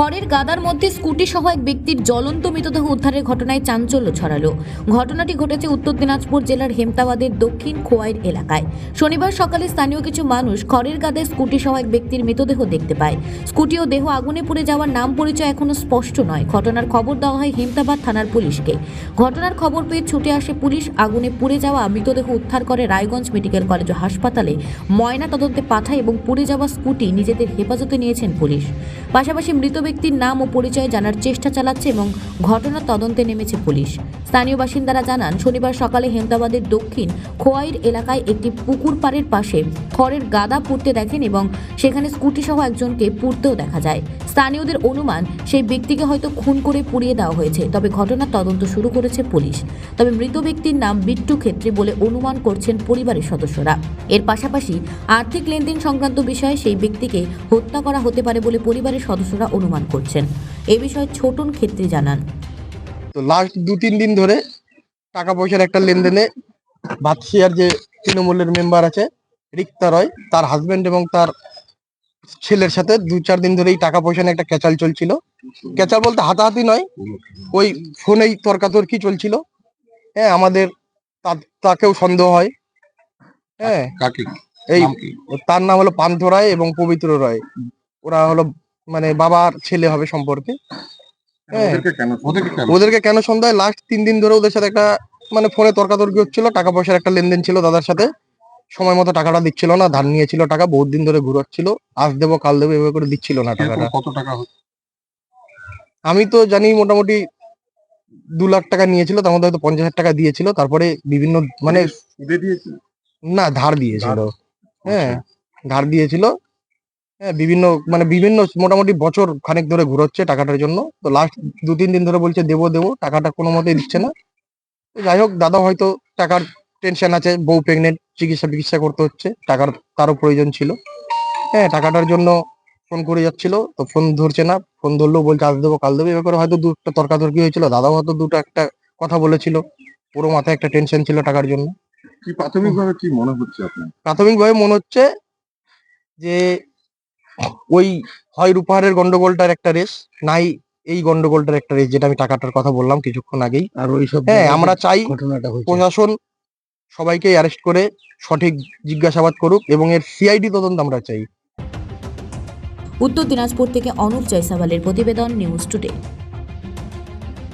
খড়ের গাদার মধ্যে স্কুটি সহ এক ব্যক্তির জ্বলন্ত মৃতদেহ উদ্ধারের ঘটনায় চাঞ্চল্য ছড়ালো। ঘটনাটি ঘটেছে উত্তর দিনাজপুর জেলার হেমতাবাদের দক্ষিণ খোয়াইর এলাকায়। শনিবার সকালে স্থানীয় কিছু মানুষ খড়ের গাদায় স্কুটি সহ এক ব্যক্তির মৃতদেহ দেখতে পায়। স্কুটি ও দেহ আগুনে পুড়ে যাওয়ার নাম পরিচয় এখনও স্পষ্ট নয়। ঘটনার খবর দেওয়া হয় হেমতাবাদ থানার পুলিশকে। ঘটনার খবর পেয়ে ছুটে আসে পুলিশ। আগুনে পুড়ে যাওয়া মৃতদেহ উদ্ধার করে রায়গঞ্জ মেডিকেল কলেজ ও হাসপাতালে ময়না তদন্তে পাঠায় এবং পুড়ে যাওয়া স্কুটি নিজেদের হেফাজতে নিয়েছেন পুলিশ। পাশাপাশি মৃত ব্যক্তির নাম ও পরিচয় জানার চেষ্টা চালাচ্ছে এবং ঘটনার তদন্তে নেমেছে পুলিশ। স্থানীয় বাসিন্দারা জানান, শনিবার সকালে হেমদাবাদের দক্ষিণ খোয়াইর এলাকায় একটি পুকুর পাড়ের পাশে খড়ের গাদা পুড়তে দেখেন এবং সেখানে স্কুটি সহ একজনকে পুড়তেও দেখা যায়। স্থানীয়দের অনুমান, সেই ব্যক্তিকে হয়তো খুন করে পুড়িয়ে দেওয়া হয়েছে, তবে ঘটনার তদন্ত শুরু করেছে পুলিশ। তবে মৃত ব্যক্তির নাম বিট্টু ক্ষেত্রে বলে অনুমান করছেন পরিবারের সদস্যরা। এর পাশাপাশি আর্থিক লেনদেন সংক্রান্ত বিষয়ে সেই ব্যক্তিকে হত্যা করা হতে পারে বলে পরিবারের সদস্যরা অনুমান করছেন। এ বিষয়ে ছোটন ক্ষেত্রে জানান। তো লাস্ট দু তিন দিন ধরে টাকা পয়সার একটা লেনদেনে বাদশিয়ার যে তৃণমূলের মেম্বার আছে রিক্তা রয় তার হাজবেন্ড এবং তার ছেলের সাথে দু চার দিন ধরে এই টাকা পয়সা নিয়ে একটা ক্যাচাল চলছিল। ক্যাচাল বলতে হাতাহাতি নয় ওই ফোনেই তর্কাতর্কি চলছিল। হ্যাঁ আমাদের তাকেও সন্দেহ হয়। হ্যাঁ এই তার নাম হলো পান্থ রায় এবং পবিত্র রায়। ওরা হলো মানে বাবার ছেলে হবে সম্পর্কে। হ্যাঁ। ওদেরকে কেন সন্ধ্যায় লাস্ট তিন দিন ধরে ওদের সাথে একটা মানে ফোনে তর্কাতর্কি হচ্ছিল টাকা পয়সার একটা লেনদেন ছিল দাদার সাথে। সময় মতো টাকাটা দিচ্ছিল না ধার নিয়েছিল টাকা বহুত দিন ধরে ঘুরাচ্ছিল। আজ দেবো কাল দেবো এভাবে করে দিচ্ছিল না টাকাটা। কত টাকা আমি তো জানি মোটামুটি দু লাখ টাকা নিয়েছিল তার মধ্যে হয়তো পঞ্চাশ হাজার টাকা দিয়েছিল তারপরে বিভিন্ন মানে না ধার দিয়েছিল। হ্যাঁ আচ্ছা। ধার দিয়েছিল। হ্যাঁ বিভিন্ন মানে বিভিন্ন মোটামুটি বছর খানেক ধরে ঘুরোচ্ছে টাকাটার জন্য। তো লাস্ট দু তিন দিন ধরে বলছে দেবো দেবো টাকাটা কোনো মতেই দিচ্ছে না। তো যাই হোক দাদা হয়তো টাকার টেনশন আছে বউ প্রেগনেন্ট চিকিৎসা চিকিৎসা করতে হচ্ছে টাকার তারও প্রয়োজন ছিল। হ্যাঁ টাকাটার জন্য ফোন করে যাচ্ছিল তো ফোন ধরছে না ফোন ধরলেও বলছে আজ দেবো কাল দেবো এবার করে হয়তো দু একটা তর্কাতর্কি হয়েছিল দাদাও হয়তো দুটো একটা কথা বলেছিল পুরো মাথায় একটা টেনশন ছিল টাকার জন্য। কি প্রাথমিকভাবে কি মনে হচ্ছে আপনার? প্রাথমিকভাবে মনে হচ্ছে যে ওই হয় রূপাহারের গন্ডগোলটার একটা রেস নাই এই গন্ডগোলটার একটা রেস যেটা আমি টাকাটার কথা বললাম কিছুক্ষণ আগেই। আর ওইসব হ্যাঁ আমরা চাই ঘটনাটা প্রশাসন সবাইকে অ্যারেস্ট করে সঠিক জিজ্ঞাসাবাদ করুক এবং এর সিআইডি তদন্ত আমরা চাই। উত্তর দিনাজপুর থেকে অনুপ জয়সাওয়ালের প্রতিবেদন নিউজ টুডে